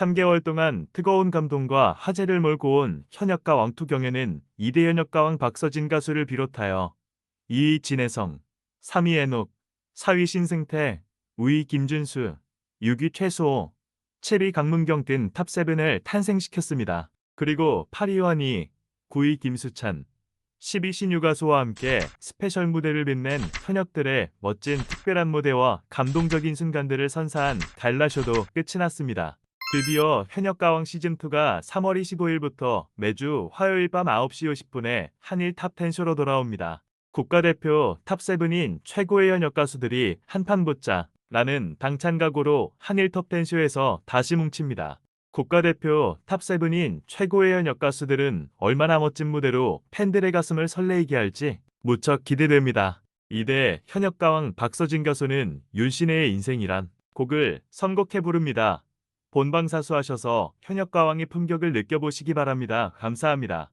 3개월 동안 뜨거운 감동과 화제를 몰고 온 현역가 왕투 경연은 2대 현역가왕 박서진 가수를 비롯하여 2위 진혜성, 3위 애녹, 4위 신승태, 5위 김준수, 6위 최수호, 7위 강문경 등 탑7을 탄생시켰습니다. 그리고 8위 환희, 9위 김수찬, 10위 신유 가수와 함께 스페셜 무대를 빛낸 현역들의 멋진 특별한 무대와 감동적인 순간들을 선사한 갈라쇼도 끝이 났습니다. 드디어 현역가왕 시즌2가 3월 25일부터 매주 화요일 밤 9시 50분에 한일 탑10쇼로 돌아옵니다. 국가대표 탑7인 최고의 현역 가수들이 한판 붙자 라는 당찬 각오로 한일 톱10쇼에서 다시 뭉칩니다. 국가대표 탑7인 최고의 현역 가수들은 얼마나 멋진 무대로 팬들의 가슴을 설레이게 할지 무척 기대됩니다. 이대 현역가왕 박서진 가수는 윤신혜의 인생이란 곡을 선곡해 부릅니다. 본방 사수하셔서 현역 가왕의 품격을 느껴보시기 바랍니다. 감사합니다.